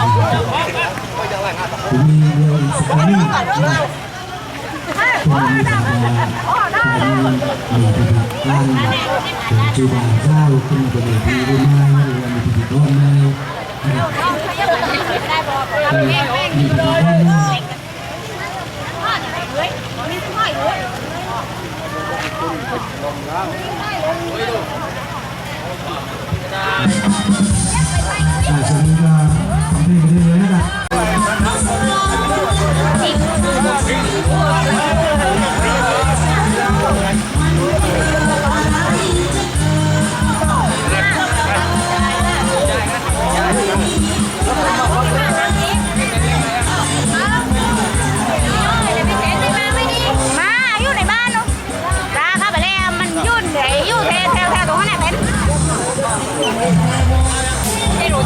สักครั้งนะครับผู้มีสัญญามี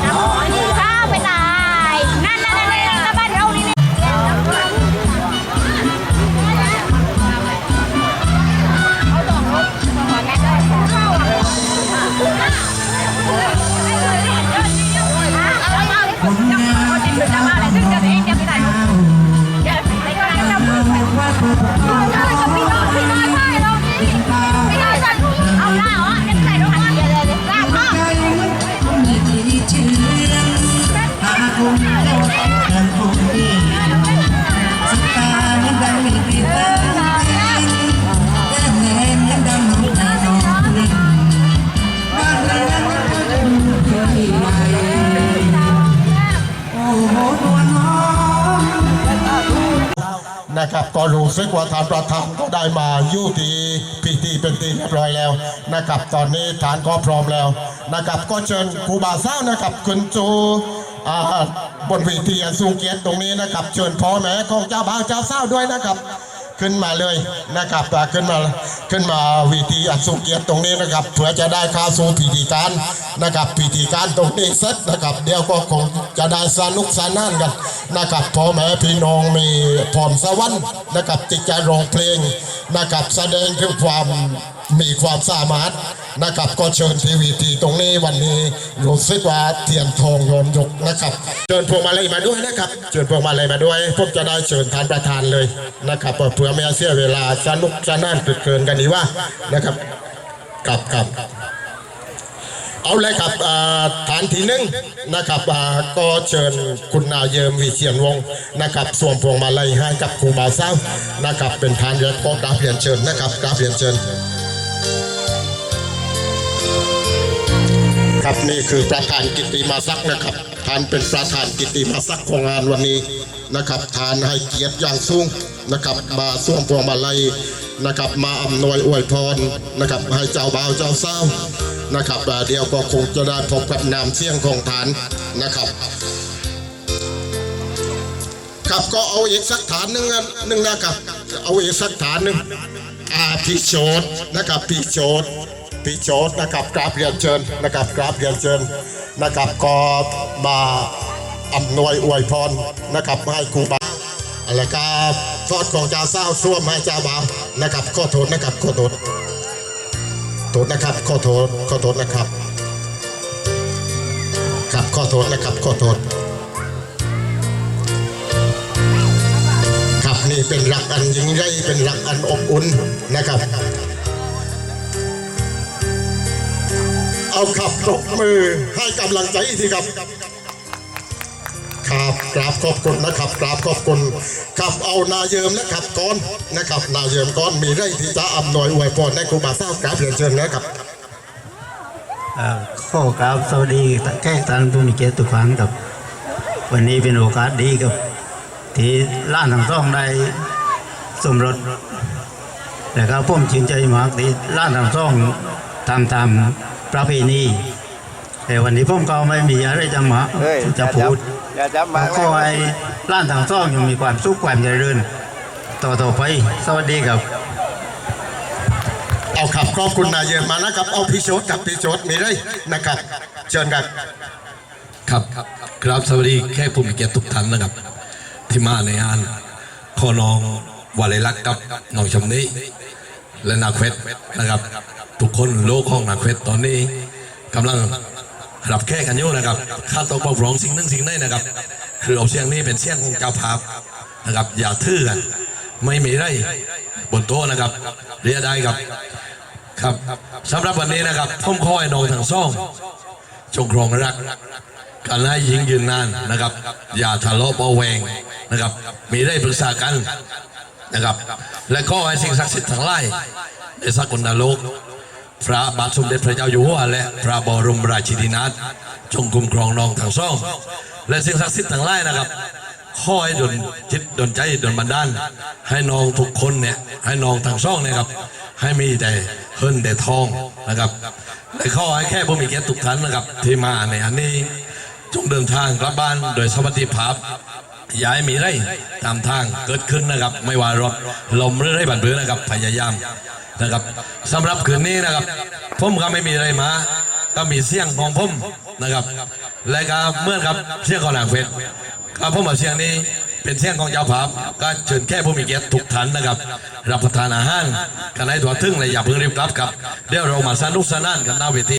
ไม่ นะครับก็รู้สึกว่าทานประธานก็ได้มาอยู่ทีพิธีเป็นทีเรียบร้อยแล้วนะครับ ตอนนี้ฐานก็พร้อมแล้วนะครับ ก็เชิญครูบาเศร้านะครับคุณจูบนเวทีอันสูงเกียรติตรงนี้นะครับ เชิญพ่อแม่ของเจ้าบ่าวเจ้าเศร้าด้วยนะครับ ขึ้นมาเลยนะครับขึ้นมาขึ้นมาวีทีอันทรงเกียรติตรงนี้นะครับเพื่อจะได้ข้าสู่พิธีการนะครับพิธีการตรงนี้เสร็จนะครับเดี๋ยวก็คงจะได้สนุกสนานกันนะครับพ่อแม่พี่น้องมีพรสวรรค์นะครับติดใจร้องเพลงนะครับแสดงถึงความ มีความสามารถนะครับก็เชิญทีวีทีตรงนี้วันนี้รู้สึกว่าเทียนทองโยนยกนะครับ เชิญพวงมาลัยมาด้วยนะครับ เชิญพวงมาลัยมาด้วยผมจะได้เชิญท่านประธานเลยนะครับเพื่อไม่ให้เสียเวลาสนุกสนานเกิดเกินกันดีว่านะครับกลับกับเอาเลยครับอาฐานที่หนึ่งนะครับก็เชิญคุณนาเยิมวิเชียนวงนะครับสวมพวงมาลัยให้กับครูบาเศร้านะครับเป็นทานยศพอกราบเรียนเชิญนะครับกราบเรียนเชิญ ครับนี่คือประธานกิติมาศักดิ์นะครับท่านเป็นประธานกิติมาศักดิ์ของงานวันนี้นะครับทานให้เกียรติอย่างสูงนะครับมาสวมพวงมาลัยนะครับมาอำนวยอวยพรนะครับให้เจ้าบ่าวเจ้าสาวนะครับเดี๋ยวก็คงจะได้พบกับนามเสียงของฐานนะครับครับก็เอาอีกสักฐานหนึ่งหนึ่งนะครับ เอาอีกสักฐานหนึ่งอาพิโชตนะครับพิโชต พิโชตนะครับกราบเรียนเชิญนะครับกราบเรียนเชิญนะครับก็มาอำนวยอวยพรนะครับให้ครูบาอะไรครับทอดของเจ้าเศร้าส้วมให้เจ้าบาวนะครับขอโทษนะครับขอโทษโทษนะครับขอโทษขอโทษนะครับครับขอโทษนะครับขอโทษครับนี่เป็นหลักอันยิ่งใหญ่เป็นหลักอันอบอุ่นนะครับ เอาขับปรบมือให้กำลังใจทีครับ ครับกราบขอบคุณนะครับกราบขอบคุณครับเอานาเยิมนะครับก้อนนะครับ นาเยิมก้อนมีได้ที่จะอำนวยอวยพรให้ครูบาเศร้ากราบเรียนเชิญนะครับข้อกราบสวัสดีแขกท่านผู้มีเกียรติทุกท่านครับ วันนี้เป็นโอกาสดีครับ ที่ล้านทั้งสองได้สมรสและก็ผมชื่นใจมากที่ล้านทั้งสองทำตาม ประเพณีแต่วันนี้ผมก็ไม่มีอะไรจะมาเฮ้ยจะพูดอย่าจับมาขอให้ล้านทั้งสองยังมีความสุขความเจริญต่อต่อไปสวัสดีครับ เอาขับขอบคุณนายเยิมมานะครับ เอาพี่โชตกับพี่โชตมีได้นะครับ เชิญครับครับครับสวัสดีแค่ผู้มีเกียรติทุกท่านนะครับ ที่มาในงานขอน้องวาเลลักษณ์กับน้องชมนี้และนาเควตนะครับ ทุกคนโลกของนาเควตตอนนี้กำลังรับแค่กันอยู่นะครับข้าต้องปกครองสิ่งนึ่งสิ่งใดนะครับ คือเอาเสียงนี้เป็นเสียงของเจ้าภาพนะครับ อย่าทื่อกันไม่มีไรบนโต๊ะนะครับ เรียได้ครับครับสำหรับวันนี้นะครับผมขอให้น้องทั้งสองจงครองรักกันให้ยิงยืนนานนะครับ อย่าทะเลาะเบาแวงนะครับ มีได้ปรึกษากันนะครับ และก็ให้สิ่งศักดิ์สิทธิ์ทั้งหลายในสกลนรก พระบาทสมเด็จพระเจ้าอยู่หัวและพระบรมราชินีนาถจงคุ้มครองน้องทั้งสองและสิ่งศักดิ์สิทธิ์ทั้งหลายนะครับขอให้ดลจิตดลใจดลบันดาลให้น้องทุกคนเนี่ยให้น้องทั้งสองเนะครับ ให้มีแต่เฮิรนแต่ทองนะครับและข้อให้แค่ผู้มีเกียรติทุกท่านนะครับ ที่มาในอันนี้จงเดินทางกลับบ้านโดยสวัสดิภาพย่าให้มีไรตามทางเกิดขึ้นนะครับ ไม่ว่ารถลมหรือไรบันเบือนะครับพยายาม นะครับสำหรับคืนนี้นะครับผมก็ไม่มีอะไรมา ก็มีเสียงของผมนะครับและก็เมื่อครับเสียงของนางเฟสครับผมเอาเสียงนี้เป็นเสียงของเจ้าภาพก็เชิญแค่ผู้มีเกียรติทุกท่านนะครับ รับประทานอาหารกันให้ถั่วทึ่งเลยอย่าเพิ่งรีบกลับครับเดี๋ยวเรามาสนุกสนานกันหน้าเวที